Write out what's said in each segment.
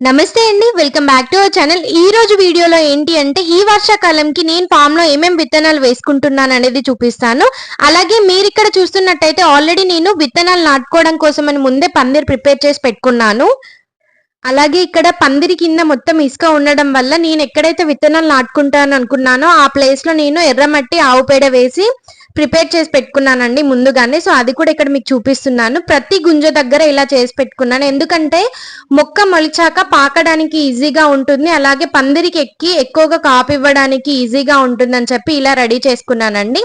నమస్తే అండి welcome back to our channel. ఈ రోజు వీడియోలో ఏంటి అంటే ఈ వర్షాకాలంకి నేను ఫామ్లో ఏమేం విత్తనాలు వేసుకుంటున్నాను అనేది చూపిస్తాను. అలాగే మీరు ఇక్కడ చూస్తున్నట్టయితే ఆల్రెడీ నేను విత్తనాలు నాటుకోవడం కోసం అని ముందే పందిరి ప్రిపేర్ చేసి పెట్టుకున్నాను. అలాగే ఇక్కడ పందిరి కింద మొత్తం ఇసుక ఉండడం వల్ల నేను ఎక్కడైతే విత్తనాలు నాటుకుంటాను అనుకున్నానో ఆ ప్లేస్లో నేను ఎర్రమట్టి ఆవు పేడ వేసి ప్రిపేర్ చేసి పెట్టుకున్నానండి ముందుగానే. సో అది కూడా ఇక్కడ మీకు చూపిస్తున్నాను. ప్రతి గుంజ దగ్గర ఇలా చేసి పెట్టుకున్నాను. ఎందుకంటే మొక్క మొలిచాక పాకడానికి ఈజీగా ఉంటుంది. అలాగే పందిరికి ఎక్కి ఎక్కువగా కాపు ఇవ్వడానికి ఈజీగా ఉంటుందని చెప్పి ఇలా రెడీ చేసుకున్నానండి.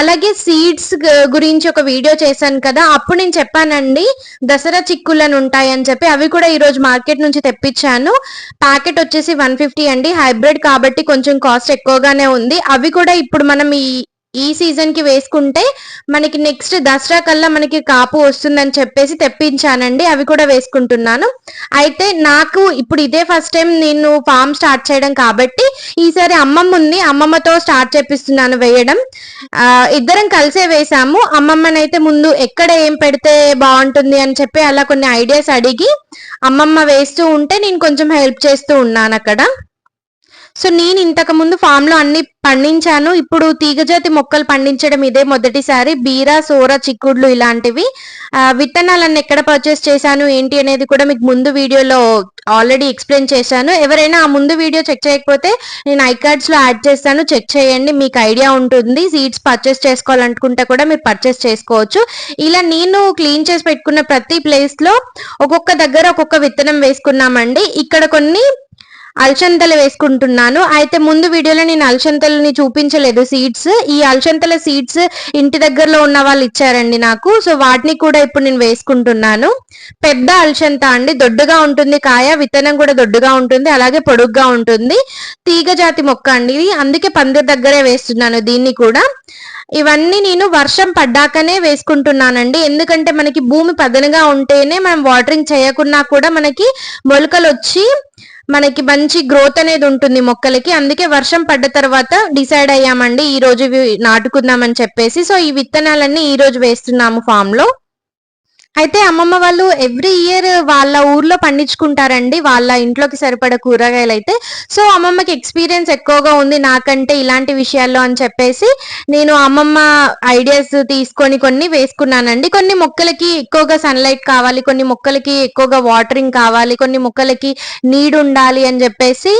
అలాగే సీడ్స్ గురించి ఒక వీడియో చేశాను కదా అప్పుడు నేను చెప్పానండి దసరా చిక్కులను ఉంటాయని చెప్పి. అవి కూడా ఈరోజు మార్కెట్ నుంచి తెప్పించాను. ప్యాకెట్ వచ్చేసి వన్ ఫిఫ్టీ అండి. హైబ్రిడ్ కాబట్టి కొంచెం కాస్ట్ ఎక్కువగానే ఉంది. అవి కూడా ఇప్పుడు మనం ఈ ఈ సీజన్కి వేసుకుంటే మనకి నెక్స్ట్ దసరా కల్లా మనకి కాపు వస్తుందని చెప్పేసి తెప్పించానండి. అవి కూడా వేసుకుంటున్నాను. అయితే నాకు ఇప్పుడు ఇదే ఫస్ట్ టైం నేను ఫామ్ స్టార్ట్ చేయడం కాబట్టి ఈసారి అమ్మమ్మ ఉంది అమ్మమ్మతో స్టార్ట్ చేపిస్తున్నాను వేయడం. ఆ, ఇద్దరం కలిసే వేసాము. అమ్మమ్మనైతే ముందు ఎక్కడ ఏం పెడితే బాగుంటుంది అని చెప్పి అలా కొన్ని ఐడియాస్ అడిగి అమ్మమ్మ వేస్తూ ఉంటే నేను కొంచెం హెల్ప్ చేస్తూ ఉన్నాను అక్కడ. సో నేను ఇంతకు ముందు ఫామ్లో అన్ని పండించాను. ఇప్పుడు తీగజాతి మొక్కలు పండించడం ఇదే మొదటిసారి. బీరా సోర చిక్కుడ్లు ఇలాంటివి. విత్తనాలన్నీ ఎక్కడ పర్చేస్ చేశాను ఏంటి అనేది కూడా మీకు ముందు వీడియోలో ఆల్రెడీ ఎక్స్ప్లెయిన్ చేశాను. ఎవరైనా ఆ ముందు వీడియో చెక్ చేయకపోతే నేను ఐ లో యాడ్ చేస్తాను. చెక్ చేయండి మీకు ఐడియా ఉంటుంది. సీడ్స్ పర్చేస్ చేసుకోవాలనుకుంటే కూడా మీరు పర్చేస్ చేసుకోవచ్చు. ఇలా నేను క్లీన్ చేసి పెట్టుకున్న ప్రతి ప్లేస్లో ఒక్కొక్క దగ్గర ఒక్కొక్క విత్తనం వేసుకున్నామండి. ఇక్కడ కొన్ని అల్చంతలు వేసుకుంటున్నాను. అయితే ముందు వీడియోలో నేను అల్చంతలని చూపించలేదు సీడ్స్. ఈ అల్చంతల సీడ్స్ ఇంటి దగ్గరలో ఉన్న వాళ్ళు ఇచ్చారండి నాకు. సో వాటిని కూడా ఇప్పుడు నేను వేసుకుంటున్నాను. పెద్ద అల్చంత అండి. దొడ్డుగా ఉంటుంది కాయ విత్తనం కూడా దొడ్డుగా ఉంటుంది అలాగే పొడుగ్గా ఉంటుంది. తీగ జాతి మొక్క అండి ఇది. అందుకే పందిరి దగ్గరే వేస్తున్నాను దీన్ని కూడా. ఇవన్నీ నేను వర్షం పడ్డాకనే వేసుకుంటున్నానండి. ఎందుకంటే మనకి భూమి పదనగా ఉంటేనే మనం వాటరింగ్ చేయకున్నా కూడా మనకి మొలకలు వచ్చి మనకి మంచి గ్రోత్ అనేది ఉంటుంది మొక్కలకి. అందుకే వర్షం పడ్డ తర్వాత డిసైడ్ అయ్యామండి ఈ రోజు ఇవి నాటుకుందామని చెప్పేసి. సో ఈ విత్తనాలన్నీ ఈ రోజు వేస్తున్నాము ఫామ్లో. అయితే అమ్మమ్మ వాళ్ళు ఎవ్రీ ఇయర్ వాళ్ళ ఊర్లో పండించుకుంటారండి. వాళ్ళ ఇంట్లోకి సరిపడ కూరగాయలు అయితే సో అమ్మమ్మకి ఎక్స్పీరియన్స్ ఎక్కువగా ఉంది నాకంటే ఇలాంటి విషయాల్లో అని చెప్పేసి నేను అమ్మమ్మ ఐడియాస్ తీసుకొని కొన్ని వేసుకున్నానండి. కొన్ని మొక్కలకి ఎక్కువగా సన్లైట్ కావాలి కొన్ని మొక్కలకి ఎక్కువగా వాటరింగ్ కావాలి కొన్ని మొక్కలకి నీడ్ ఉండాలి అని చెప్పేసి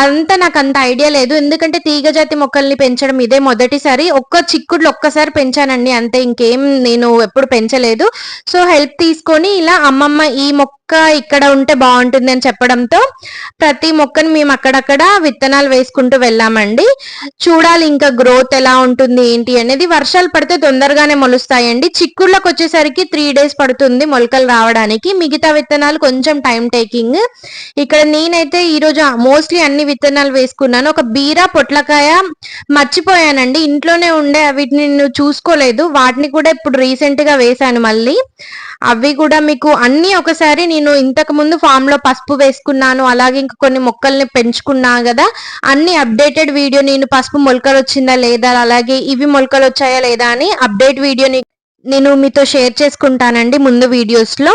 అంతా నాకు అంత ఐడియా లేదు. ఎందుకంటే తీగజాతి మొక్కల్ని పెంచడం ఇదే మొదటిసారి. ఒక్క చిక్కుడులు ఒక్కసారి పెంచానండి. అంతే ఇంకేం నేను ఎప్పుడు పెంచలేదు. సో హెల్ప్ తీసుకొని ఇలా అమ్మమ్మ ఈ మొక్క మొక్క ఇక్కడ ఉంటే బాగుంటుంది అని చెప్పడంతో ప్రతి మొక్కని మేము అక్కడక్కడ విత్తనాలు వేసుకుంటూ వెళ్ళామండి. చూడాలి ఇంకా గ్రోత్ ఎలా ఉంటుంది ఏంటి అనేది. వర్షాలు పడితే తొందరగానే మొలుస్తాయండి. చిక్కుళ్ళకి వచ్చేసరికి త్రీ డేస్ పడుతుంది మొలకలు రావడానికి. మిగతా విత్తనాలు కొంచెం టైం టేకింగ్ ఇక్కడ నేనైతే ఈరోజు మోస్ట్లీ అన్ని విత్తనాలు వేసుకున్నాను. ఒక బీర పొట్లకాయ మర్చిపోయానండి. ఇంట్లోనే ఉండే వీటిని నేను చూసుకోలేదు. వాటిని కూడా ఇప్పుడు రీసెంట్గా వేసాను మళ్ళీ. అవి కూడా మీకు అన్ని ఒకసారి నేను ఇంతకు ముందు ఫామ్లో పసుపు వేసుకున్నాను అలాగే ఇంకా కొన్ని మొక్కల్ని పెంచుకున్నా కదా అన్ని అప్డేటెడ్ వీడియో నేను పసుపు మొలకలు వచ్చిందా లేదా అలాగే ఇవి మొలకలు వచ్చాయా లేదా అని అప్డేట్ వీడియోని నేను మీతో షేర్ చేసుకుంటానండి ముందు వీడియోస్లో.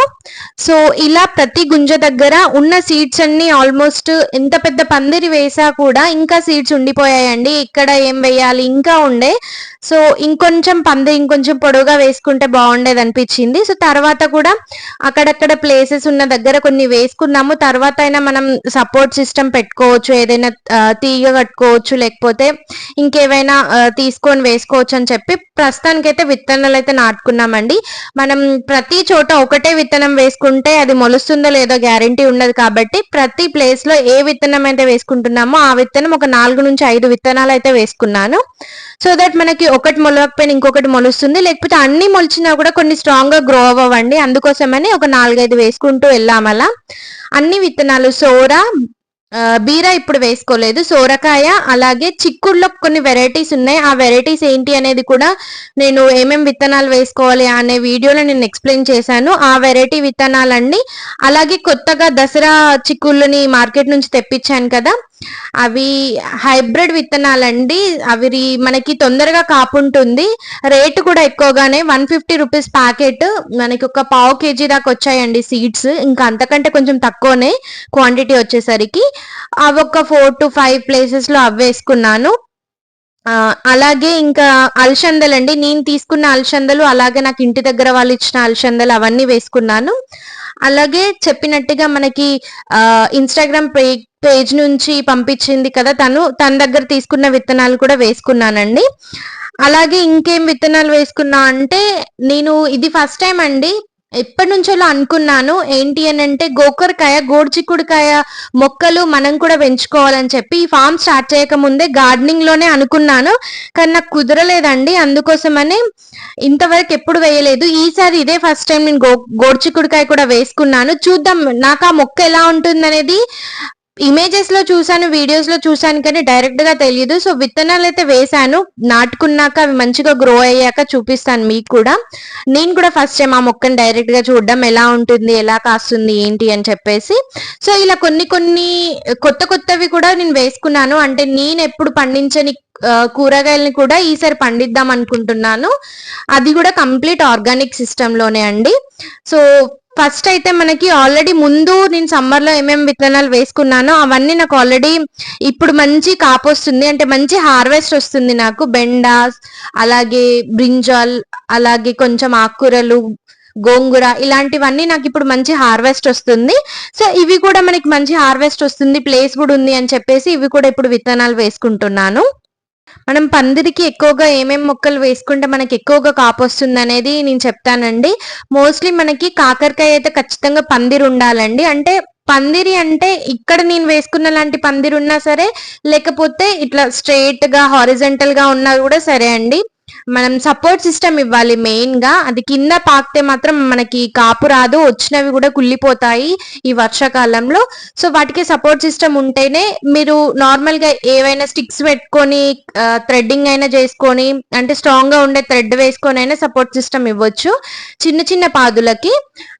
సో ఇలా ప్రతి గుంజ దగ్గర ఉన్న సీడ్స్ అన్ని ఆల్మోస్ట్ ఎంత పెద్ద పందిరి వేసా కూడా ఇంకా సీడ్స్ ఉండిపోయాయండి. ఇక్కడ ఏం వేయాలి? ఇంకా ఉండే సో ఇంకొంచెం పందిరి ఇంకొంచెం పొడవుగా వేసుకుంటే బాగుండేది అనిపించింది. సో తర్వాత కూడా అక్కడక్కడ ప్లేసెస్ ఉన్న దగ్గర కొన్ని వేసుకున్నాము. తర్వాత అయినా మనం సపోర్ట్ సిస్టమ్ పెట్టుకోవచ్చు ఏదైనా తీగ కట్టుకోవచ్చు లేకపోతే ఇంకేవైనా తీసుకొని వేసుకోవచ్చు అని చెప్పి ప్రస్తుతానికైతే విత్తనాలు అయితే నాటుకున్నామండి. మనం ప్రతి చోట ఒకటే విత్తనం వేసుకుంటే అది మొలుస్తుందో లేదో గ్యారంటీ ఉండదు కాబట్టి ప్రతి ప్లేస్లో ఏ విత్తనం అయితే వేసుకుంటున్నామో ఆ విత్తనం ఒక నాలుగు నుంచి ఐదు విత్తనాలు అయితే వేసుకున్నాను. సో దట్ మనకి ఒకటి మొలవకపోయినా ఇంకొకటి మొలుస్తుంది. లేకపోతే అన్ని మొలిచినా కూడా కొన్ని స్ట్రాంగ్గా గ్రో అవ్వండి. అందుకోసమని ఒక నాలుగైదు వేసుకుంటూ వెళ్ళామలా అన్ని విత్తనాలు సోర బీర ఇప్పుడు వేసుకోలేదు. సోరకాయ అలాగే చిక్కుడులో కొన్ని వెరైటీస్ ఉన్నాయి. ఆ వెరైటీస్ ఏంటి అనేది కూడా నేను ఏమేమి విత్తనాలు వేసుకోవాలి అనే వీడియోలో నేను ఎక్స్ప్లెయిన్ చేశాను. ఆ వెరైటీ విత్తనాలండి అలాగే కొత్తగా దసరా చిక్కుళ్ళని మార్కెట్ నుంచి తెప్పించాను కదా. అవి హైబ్రిడ్ విత్తనాలండి. అవి మనకి తొందరగా కాపు ఉంటుంది రేటు కూడా ఎక్కువగానే వన్ ఫిఫ్టీ రూపీస్ ప్యాకెట్. మనకి ఒక పావు కేజీ దాకా వచ్చాయండి సీడ్స్. ఇంకా అంతకంటే కొంచెం తక్కువనే క్వాంటిటీ వచ్చేసరికి. అవి ఒక ఫోర్ టు ఫైవ్ ప్లేసెస్లో అవి వేసుకున్నాను. అలాగే ఇంకా అలసందలండి. నేను తీసుకున్న అలసందలు అలాగే నాకు ఇంటి దగ్గర వాళ్ళు ఇచ్చిన అలసందలు అవన్నీ వేసుకున్నాను. అలాగే చెప్పినట్టుగా మనకి ఆ ఇన్స్టాగ్రామ్ పేజ్ నుంచి పంపించింది కదా తను తన దగ్గర తీసుకున్న విత్తనాలు కూడా వేసుకున్నానండి. అలాగే ఇంకేం విత్తనాలు వేసుకున్నా అంటే నేను ఇది ఫస్ట్ టైం అండి ఎప్పటి నుంచో అనుకున్నాను ఏంటి అని అంటే గోకరకాయ గోడ్చిక్కుడుకాయ మొక్కలు మనం కూడా పెంచుకోవాలని చెప్పి ఈ ఫామ్ స్టార్ట్ చేయక ముందే గార్డెనింగ్లోనే అనుకున్నాను. కానీ నాకు కుదరలేదండి. అందుకోసమనే ఇంతవరకు ఎప్పుడు వేయలేదు. ఈసారి ఇదే ఫస్ట్ టైం నేను గో గోడ్చిక్కుడుకాయ కూడా వేసుకున్నాను. చూద్దాం నాకు ఆ మొక్క ఎలా ఉంటుంది అనేది ఇమేజెస్లో చూసాను వీడియోస్లో చూసాను కానీ డైరెక్ట్గా తెలియదు సో విత్తనాలు అయితే వేసాను నాటుకున్నాక అవి మంచిగా గ్రో అయ్యాక చూపిస్తాను మీకు కూడా. నేను కూడా ఫస్ట్ టైం ఆ మొక్కని డైరెక్ట్గా చూడడం ఎలా ఉంటుంది ఎలా కాస్తుంది ఏంటి అని చెప్పేసి. సో ఇలా కొన్ని కొన్ని కొత్త కొత్తవి కూడా నేను వేసుకున్నాను. అంటే నేను ఎప్పుడు పండించని కూరగాయలని కూడా ఈసారి పండిద్దాం అనుకుంటున్నాను. అది కూడా కంప్లీట్ ఆర్గానిక్ సిస్టమ్లోనే అండి. సో ఫస్ట్ అయితే మనకి ఆల్రెడీ ముందు నేను సమ్మర్లో ఏమేమి విత్తనాలు వేసుకున్నానో అవన్నీ నాకు ఆల్రెడీ ఇప్పుడు మంచి కాపు వస్తుంది. అంటే మంచి హార్వెస్ట్ వస్తుంది నాకు. బెండాస్ అలాగే బ్రింజాల్ అలాగే కొంచెం ఆకుకూరలు గోంగూర ఇలాంటివన్నీ నాకు ఇప్పుడు మంచి హార్వెస్ట్ వస్తుంది. సో ఇవి కూడా మనకి మంచి హార్వెస్ట్ వస్తుంది ప్లేస్ కూడా ఉంది అని చెప్పేసి ఇవి కూడా ఇప్పుడు విత్తనాలు వేసుకుంటున్నాను. మనం పందిరికి ఎక్కువగా ఏమేమి మొక్కలు వేసుకుంటే మనకి ఎక్కువగా కాపు వస్తుంది అనేది నేను చెప్తానండి. మోస్ట్లీ మనకి కాకరకాయ అయితే ఖచ్చితంగా పందిరి ఉండాలండి. అంటే పందిరి అంటే ఇక్కడ నేను వేసుకున్న లాంటి పందిరి ఉన్నా సరే లేకపోతే ఇట్లా స్ట్రెయిట్గా హారిజెంటల్గా ఉన్నా కూడా సరే అండి. మనం సపోర్ట్ సిస్టమ్ ఇవ్వాలి మెయిన్గా. అది కింద పాకితే మాత్రం మనకి కాపు రాదు. వచ్చినవి కూడా కుళ్ళిపోతాయి ఈ వర్షాకాలంలో. సో వాటికి సపోర్ట్ సిస్టమ్ ఉంటేనే మీరు నార్మల్గా ఏవైనా స్టిక్స్ పెట్టుకొని థ్రెడ్డింగ్ అయినా చేసుకొని అంటే స్ట్రాంగ్గా ఉండే థ్రెడ్ వేసుకొని అయినా సపోర్ట్ సిస్టమ్ ఇవ్వచ్చు. చిన్న చిన్న పాదులకి.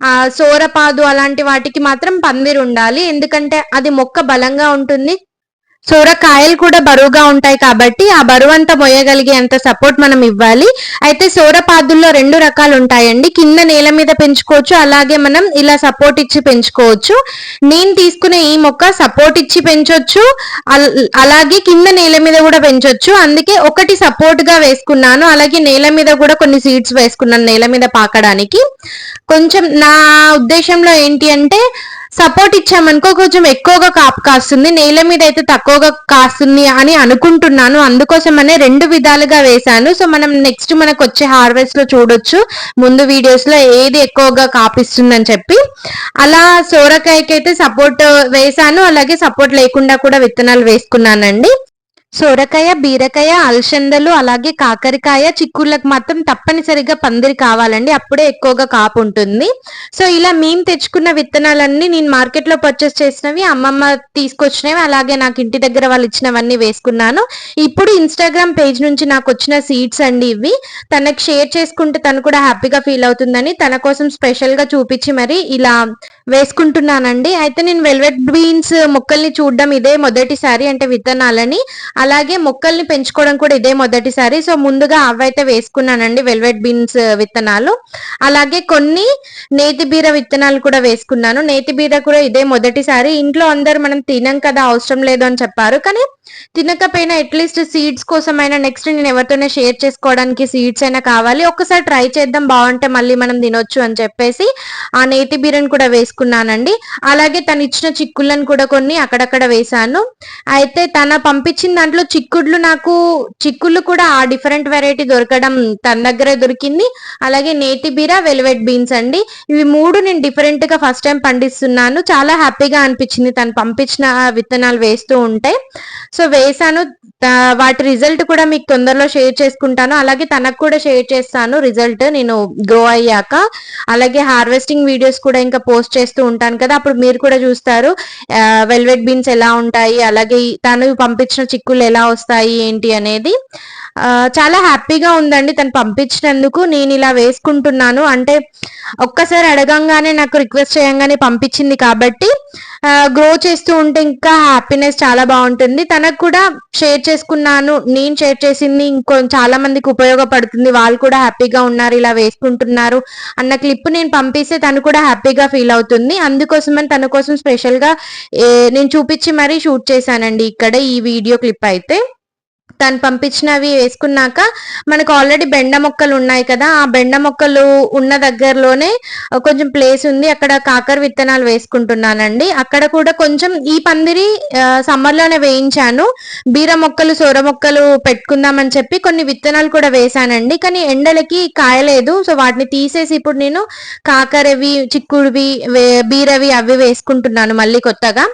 ఆ సోరపాదు అలాంటి వాటికి మాత్రం పందిరు ఉండాలి. ఎందుకంటే అది మొక్క బలంగా ఉంటుంది. సోరకాయలు కూడా బరువుగా ఉంటాయి కాబట్టి ఆ బరువు అంతా మొయ్యగలిగే అంత సపోర్ట్ మనం ఇవ్వాలి. అయితే సోరపాదుల్లో రెండు రకాలు ఉంటాయండి. కింద నేల మీద పెంచుకోవచ్చు అలాగే మనం ఇలా సపోర్ట్ ఇచ్చి పెంచుకోవచ్చు. నేను తీసుకునే ఈ మొక్క సపోర్ట్ ఇచ్చి పెంచొచ్చు అల్- అలాగే కింద నేల మీద కూడా పెంచొచ్చు. అందుకే ఒకటి సపోర్ట్గా వేసుకున్నాను అలాగే నేల మీద కూడా కొన్ని సీడ్స్ వేసుకున్నాను నేల మీద పాకడానికి. కొంచెం నా ఉద్దేశంలో ఏంటి అంటే సపోర్ట్ ఇచ్చామనుకో కొంచెం ఎక్కువగా కాపు కాస్తుంది నేల మీద అయితే తక్కువగా కాస్తుంది అని అనుకుంటున్నాను. అందుకోసమనే రెండు విధాలుగా వేశాను. సో మనం నెక్స్ట్ మనకు వచ్చే హార్వెస్ట్లో చూడొచ్చు. ముందు వీడియోస్లో ఏది ఎక్కువగా కాపిస్తుందని చెప్పి. అలా సోరకాయకి అయితే సపోర్ట్ వేశాను. అలాగే సపోర్ట్ లేకుండా కూడా విత్తనాలు వేసుకున్నానండి. సొరకాయ బీరకాయ అలసందలు అలాగే కాకరకాయ చిక్కుళ్ళకి మాత్రం తప్పనిసరిగా పందిరి కావాలండి. అప్పుడే ఎక్కువగా కాపు ఉంటుంది. సో ఇలా మేము తెచ్చుకున్న విత్తనాలన్నీ నేను మార్కెట్లో పర్చేస్ చేసినవి అమ్మమ్మ తీసుకొచ్చినవి అలాగే నాకు ఇంటి దగ్గర వాళ్ళు ఇచ్చినవన్నీ వేసుకున్నాను. ఇప్పుడు ఇన్స్టాగ్రామ్ పేజ్ నుంచి నాకు వచ్చిన సీడ్స్ అండి ఇవి. తనకి షేర్ చేసుకుంటే తను కూడా హ్యాపీగా ఫీల్ అవుతుందని తన కోసం స్పెషల్గా చూపించి మరి ఇలా వేసుకుంటున్నానండి. అయితే నేను వెల్వెట్ బీన్స్ మొక్కల్ని చూడడం ఇదే మొదటిసారి అంటే విత్తనాలని. అలాగే మొక్కల్ని పెంచుకోవడం కూడా ఇదే మొదటిసారి. సో ముందుగా అవైతే వేసుకున్నానండి వెల్వెట్ బీన్స్ విత్తనాలు. అలాగే కొన్ని నేతి బీర విత్తనాలు కూడా వేసుకున్నాను. నేతి బీర కూడా ఇదే మొదటిసారి. ఇంట్లో అందరు మనం తినం కదా అవసరం లేదు అని చెప్పారు. కానీ తినకపోయినా అట్లీస్ట్ సీడ్స్ కోసమైనా నెక్స్ట్ నేను ఎవరితోనే షేర్ చేసుకోవడానికి సీడ్స్ అయినా కావాలి. ఒక్కసారి ట్రై చేద్దాం బాగుంటే మళ్ళీ మనం తినొచ్చు అని చెప్పేసి ఆ నేతి బీరని కూడా వేసుకున్నానండి. అలాగే తను ఇచ్చిన చిక్కులను కూడా కొన్ని అక్కడక్కడ వేశాను. అయితే తన పంపించిన దాంట్లో చిక్కుళ్ళు నాకు చిక్కుళ్ళు కూడా ఆ డిఫరెంట్ వెరైటీ దొరకడం తన దగ్గరే దొరికింది. అలాగే నేతి బీర వెల్వెట్ బీన్స్ అండి. ఇవి మూడు నేను డిఫరెంట్గా ఫస్ట్ టైం పండిస్తున్నాను. చాలా హ్యాపీగా అనిపించింది తను పంపించిన విత్తనాలు వేస్తూ ఉంటే. సో వేసాను వాటి రిజల్ట్ కూడా మీకు తొందరలో షేర్ చేసుకుంటాను. అలాగే తనకు కూడా షేర్ చేస్తాను రిజల్ట్. నేను గ్రో అయ్యాక. అలాగే హార్వెస్టింగ్ వీడియోస్ కూడా ఇంకా పోస్ట్ చేస్తూ ఉంటాను కదా. అప్పుడు మీరు కూడా చూస్తారు. వెల్వెట్ బీన్స్ ఎలా ఉంటాయి? అలాగే తను పంపించిన చిక్కులు ఎలా వస్తాయి? ఏంటి అనేది. చాలా హ్యాపీగా ఉందండి తను పంపించినందుకు. నేను ఇలా వేసుకుంటున్నాను. అంటే ఒక్కసారి అడగంగానే నాకు రిక్వెస్ట్ చేయంగానే పంపించింది కాబట్టి గ్రో చేస్తూ ఉంటే ఇంకా హ్యాపీనెస్ చాలా బాగుంటుంది. తనకు కూడా షేర్ చేసుకున్నాను. నేను షేర్ చేసింది ఇంకో చాలా మందికి ఉపయోగపడుతుంది. వాళ్ళు కూడా హ్యాపీగా ఉన్నారు ఇలా వేసుకుంటున్నారు అన్న క్లిప్ నేను పంపిస్తే తను కూడా హ్యాపీగా ఫీల్ అవుతుంది. అందుకోసమని తన కోసం స్పెషల్గా నేను చూపించి మరీ షూట్ చేశానండి ఇక్కడ ఈ వీడియో క్లిప్ అయితే. తను పంపించినవి వేసుకున్నాక మనకు ఆల్రెడీ బెండ మొక్కలు ఉన్నాయి కదా ఆ బెండ మొక్కలు ఉన్న దగ్గరలోనే కొంచెం ప్లేస్ ఉంది. అక్కడ కాకర విత్తనాలు వేసుకుంటున్నానండి. అక్కడ కూడా కొంచెం ఈ పందిరి సమ్మర్లోనే వేయించాను. బీర మొక్కలు సోర మొక్కలు పెట్టుకుందామని చెప్పి కొన్ని విత్తనాలు కూడా వేశానండి. కానీ ఎండలకి కాయలేదు. సో వాటిని తీసేసి ఇప్పుడు నేను కాకరవి చిక్కుడువి బీరవి అవి వేసుకుంటున్నాను మళ్ళీ కొత్తగా.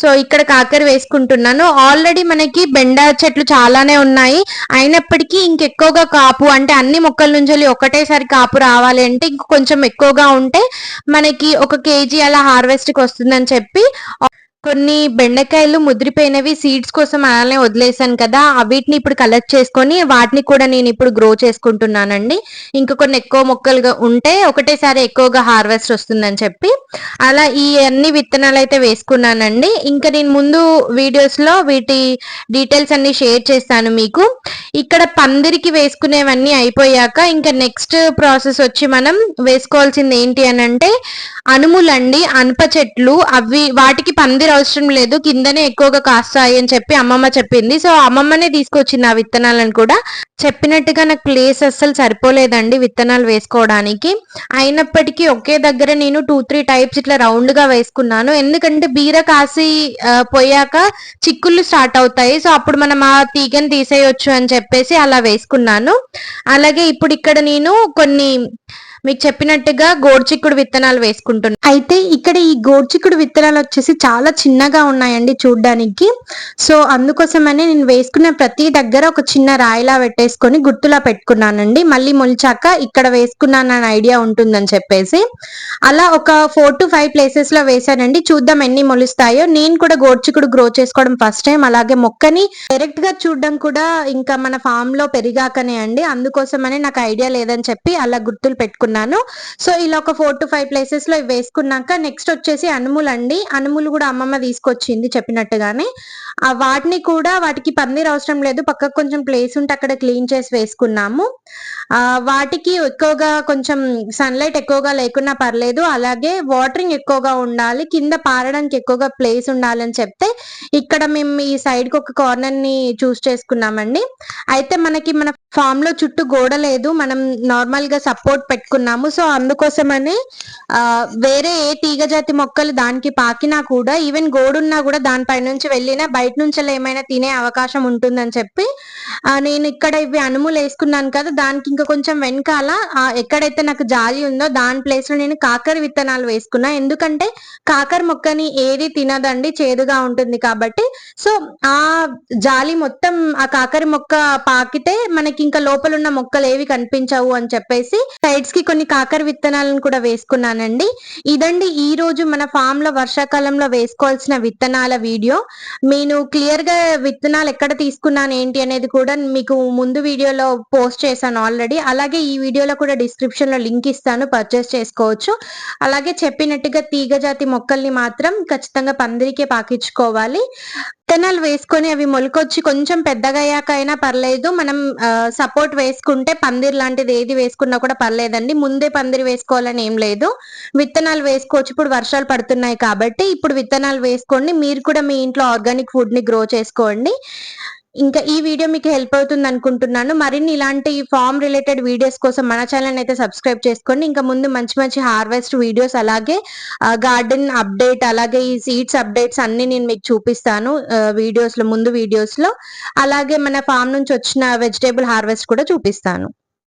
సో ఇక్కడ కాకర వేసుకుంటున్నాను. ఆల్రెడీ మనకి బెండ చెట్లు చాలా చాలానే ఉన్నాయి. అయినప్పటికీ ఇంకెక్కువగా కాపు అంటే అన్ని మొక్కల నుంచి ఒకటేసారి కాపు రావాలి అంటే ఇంక కొంచెం ఎక్కువగా ఉంటే మనకి ఒక కేజీ అలా హార్వెస్ట్కి వస్తుందని చెప్పి కొన్ని బెండకాయలు ముదిరిపోయినవి సీడ్స్ కోసం అలానే వదిలేసాను కదా వీటిని ఇప్పుడు కలెక్ట్ చేసుకొని వాటిని కూడా నేను ఇప్పుడు గ్రో చేసుకుంటున్నానండి. ఇంకా కొన్ని ఎక్కువ మొక్కలుగా ఉంటే ఒకటేసారి ఎక్కువగా హార్వెస్ట్ వస్తుందని చెప్పి అలా ఈ అన్ని విత్తనాలు అయితే వేసుకున్నానండి. ఇంకా నేను ముందు వీడియోస్లో వీటి డీటెయిల్స్ అన్ని షేర్ చేస్తాను మీకు. ఇక్కడ పందిరికి వేసుకునేవన్నీ అయిపోయాక ఇంకా నెక్స్ట్ ప్రాసెస్ వచ్చి మనం వేసుకోవాల్సింది ఏంటి అని అంటే అనుములండి అనప చెట్లు అవి వాటికి పందిరి అవసరం లేదు కిందనే ఎక్కువగా కాస్తాయి అని చెప్పి అమ్మమ్మ చెప్పింది. సో అమ్మమ్మనే తీసుకొచ్చింది ఆ విత్తనాలను కూడా. చెప్పినట్టుగా నాకు ప్లేస్ అస్సలు సరిపోలేదండి విత్తనాలు వేసుకోవడానికి. అయినప్పటికీ ఒకే దగ్గర నేను టూ త్రీ టైప్స్ ఇట్లా రౌండ్గా వేసుకున్నాను. ఎందుకంటే బీర కాసి పోయాక చిక్కుళ్ళు స్టార్ట్ అవుతాయి. సో అప్పుడు మనం ఆ తీగని తీసేయొచ్చు అని చెప్పేసి అలా వేసుకున్నాను. అలాగే ఇప్పుడు ఇక్కడ నేను కొన్ని మీకు చెప్పినట్టుగా గోడ్చిక్కుడు విత్తనాలు వేసుకుంటున్నాను అయితే ఇక్కడ ఈ గోడ్చిక్కుడు విత్తనాలు వచ్చేసి చాలా చిన్నగా ఉన్నాయండి చూడ్డానికి. సో అందుకోసమనే నేను వేసుకున్న ప్రతి దగ్గర ఒక చిన్న రాయిలా పెట్టేసుకొని గుర్తులా పెట్టుకున్నానండి. మళ్ళీ మొలిచాక ఇక్కడ వేసుకున్నానని ఐడియా ఉంటుందని చెప్పేసి. అలా ఒక ఫోర్ టు ఫైవ్ ప్లేసెస్లో వేసానండి చూద్దాం ఎన్ని మొలుస్తాయో. నేను కూడా గోడ్చిక్కుడు గ్రో చేసుకోవడం ఫస్ట్ టైం. అలాగే మొక్కని డైరెక్ట్గా చూడడం కూడా ఇంకా మన ఫామ్లో పెరిగాకనే అండి. అందుకోసమనే నాకు ఐడియా లేదని చెప్పి అలా గుర్తులు పెట్టుకున్నాను. వేసుకున్నాను. సో ఇలా ఒక ఫోర్ టు ఫైవ్ ప్లేసెస్లో వేసుకున్నాక నెక్స్ట్ వచ్చేసి అనుములు అండి. అనుములు కూడా అమ్మమ్మ తీసుకొచ్చింది చెప్పినట్టుగానే. ఆ వాటిని కూడా వాటికి పన్నీర్ అవసరం లేదు. పక్కకు కొంచెం ప్లేస్ ఉంటే అక్కడ క్లీన్ చేసి వేసుకున్నాము. వాటికి ఎక్కువగా కొంచెం సన్లైట్ ఎక్కువగా లేకున్నా పర్లేదు. అలాగే వాటరింగ్ ఎక్కువగా ఉండాలి. కింద పారడానికి ఎక్కువగా ప్లేస్ ఉండాలని చెప్తే ఇక్కడ మేము ఈ సైడ్కి ఒక కార్నర్ని చూస్ చేసుకున్నామండి. అయితే మనకి మన ఫామ్లో చుట్టూ గోడ లేదు. మనం నార్మల్గా సపోర్ట్ పెట్టుకున్నాము. సో అందుకోసమని వేరే ఏ తీగ జాతి మొక్కలు దానికి పాకినా కూడా ఈవెన్ గోడున్నా కూడా దానిపై నుంచి వెళ్ళినా బయట నుంచి ఏమైనా తినే అవకాశం ఉంటుందని చెప్పి నేను ఇక్కడ ఇవి అనుములు వేసుకున్నాను కదా దానికి ఇంకా కొంచెం వెనకాల ఎక్కడైతే నాకు జాలి ఉందో దాని ప్లేస్లో నేను కాకర విత్తనాలు వేసుకున్నా. ఎందుకంటే కాకర మొక్కని ఏది తినదండి చేదుగా ఉంటుంది కాబట్టి. సో ఆ జాలి మొత్తం ఆ కాకర మొక్క పాకితే మనకి ఇంకా లోపల ఉన్న మొక్కలు ఏవి కనిపించవు అని చెప్పేసి సైడ్స్కి కొన్ని కాకర విత్తనాలను కూడా వేసుకున్నానండి. ఇదండి ఈ రోజు మన ఫామ్లో వర్షాకాలంలో వేసుకోవాల్సిన విత్తనాల వీడియో. నేను క్లియర్గా విత్తనాలు ఎక్కడ తీసుకున్నాను ఏంటి అనేది కూడా మీకు ముందు వీడియోలో పోస్ట్ చేశాను ఆల్రెడీ. అలాగే ఈ వీడియోలో కూడా డిస్క్రిప్షన్లో లింక్ ఇస్తాను పర్చేస్ చేసుకోవచ్చు. అలాగే చెప్పినట్టుగా తీగ జాతి మొక్కల్ని మాత్రం ఖచ్చితంగా పందిరికే పాకించుకోవాలి. విత్తనాలు వేసుకొని అవి మొలకొచ్చి కొంచెం పెద్దగా అయినా పర్లేదు. మనం సపోర్ట్ వేసుకుంటే పందిర్ లాంటిది ఏది వేసుకున్నా కూడా పర్లేదండి. ముందే పందిరి వేసుకోవాలని ఏం లేదు. విత్తనాలు వేసుకోవచ్చు. ఇప్పుడు వర్షాలు పడుతున్నాయి కాబట్టి ఇప్పుడు విత్తనాలు వేసుకోండి. మీరు కూడా మీ ఇంట్లో ఆర్గానిక్ ఫుడ్ని గ్రో చేసుకోండి. ఇంకా ఈ వీడియో మీకు హెల్ప్ అవుతుంది అనుకుంటున్నాను. మరిన్ని ఇలాంటి ఫామ్ రిలేటెడ్ వీడియోస్ కోసం మన ఛానల్ అయితే సబ్స్క్రైబ్ చేసుకోండి. ఇంకా ముందు మంచి మంచి హార్వెస్ట్ వీడియోస్ అలాగే గార్డెన్ అప్డేట్ అలాగే ఈ సీడ్స్ అప్డేట్స్ అన్ని నేను మీకు చూపిస్తాను వీడియోస్లో ముందు వీడియోస్లో. అలాగే మన ఫామ్ నుంచి వచ్చిన వెజిటేబుల్ హార్వెస్ట్ కూడా చూపిస్తాను.